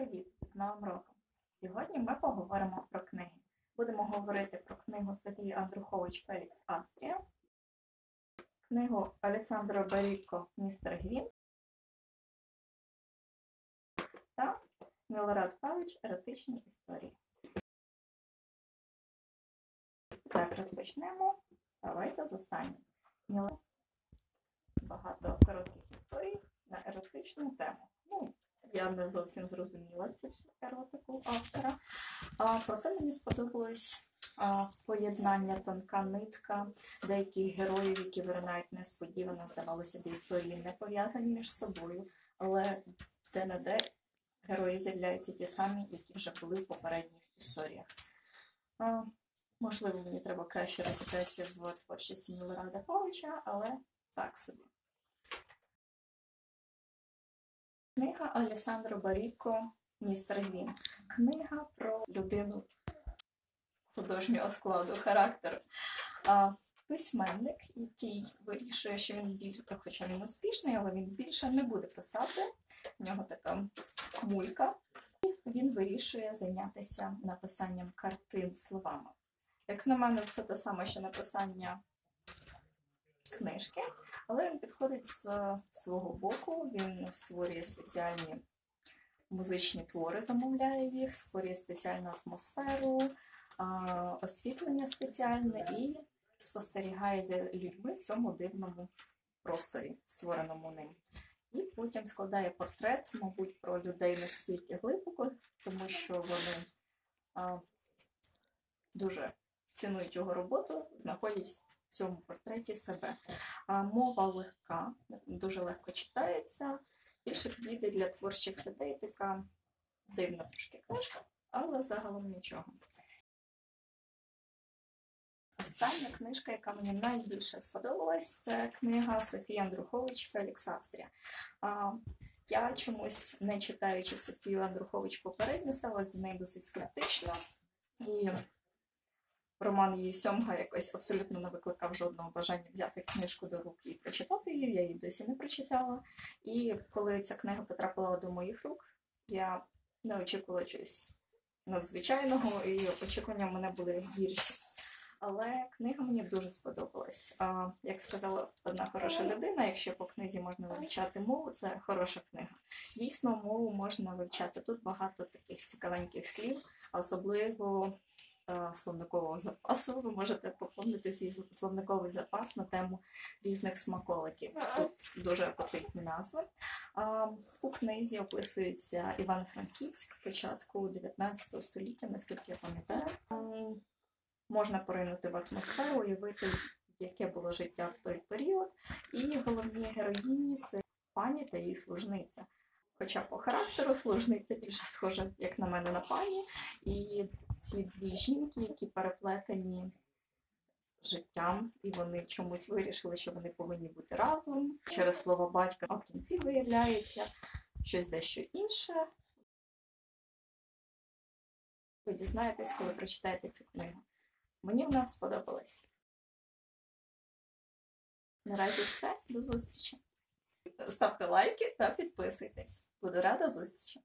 привіт! З Новим роком! Сьогодні ми поговоримо про книги. Будемо говорити про книгу Софії Андрухович Фелікс Австрія, книгу Алесандро Баріко Містер Гвін та Мілорад Павич Еротичні історії. Так, розпочнемо. Давайте з останнього. Багато коротких історій на еротичну тему. Ну, я не зовсім зрозуміла цю еротику автора. А, проте мені сподобалось а, поєднання тонка нитка деяких героїв, які виринають несподівано, здавалося б, історії не пов'язані між собою, але де-не-де герої з'являються ті самі, які вже були в попередніх історіях. А, можливо, мені треба краще розібратися в творчості Мілорада Павловича, але так собі. Книга Алесандро Баріко Містер Гвін. Книга про людину художнього складу, характеру. Письменник, який вирішує, що він більше, хоча він успішний, але він більше не буде писати. В нього така мулька. І він вирішує зайнятися написанням картин словами. Як на мене, це те саме, що написання книжки, але він підходить з свого боку, він створює спеціальні музичні твори, замовляє їх, створює спеціальну атмосферу, освітлення спеціальне і спостерігає за людьми в цьому дивному просторі, створеному ним. І потім складає портрет, мабуть, про людей настільки глибоко, тому що вони а, дуже цінують його роботу, знаходять в цьому портреті себе. Мова легка, дуже легко читається, більше підійде для творчих людей така дивна трошки книжка, але загалом нічого. Остання книжка, яка мені найбільше сподобалась, це книга Софії Андрухович Фелікс Австрія. Я чомусь, не читаючи Софію Андрухович попередньо, ставилась до неї досить скептично. І роман її сьомга якось абсолютно не викликав жодного бажання взяти книжку до рук і прочитати її. Я її досі не прочитала. І коли ця книга потрапила до моїх рук, я не очікувала чогось надзвичайного, і очікування в мене були гірші. Але книга мені дуже сподобалась. А, Як сказала одна хороша людина, якщо по книзі можна вивчати мову, це хороша книга. Дійсно, мову можна вивчати. Тут багато таких цікавеньких слів, особливо словникового запасу. Ви можете поповнити свій словниковий запас на тему різних смаколиків. Тут дуже апетитні назви. У книзі описується Іван-Франківськ початку 19 століття, наскільки я пам'ятаю можна поринути в атмосферу, уявити, яке було життя в той період. І головні героїні це пані та її служниця. Хоча по характеру служниця більше схожа, як на мене, на пані. І ці дві жінки, які переплетені життям, і вони чомусь вирішили, що вони повинні бути разом. Через слово батька а в кінці виявляється щось дещо інше. Ви дізнаєтесь, коли прочитаєте цю книгу. Мені вона сподобалась. Наразі все. До зустрічі. Ставте лайки та підписуйтесь. Буду рада зустрічі!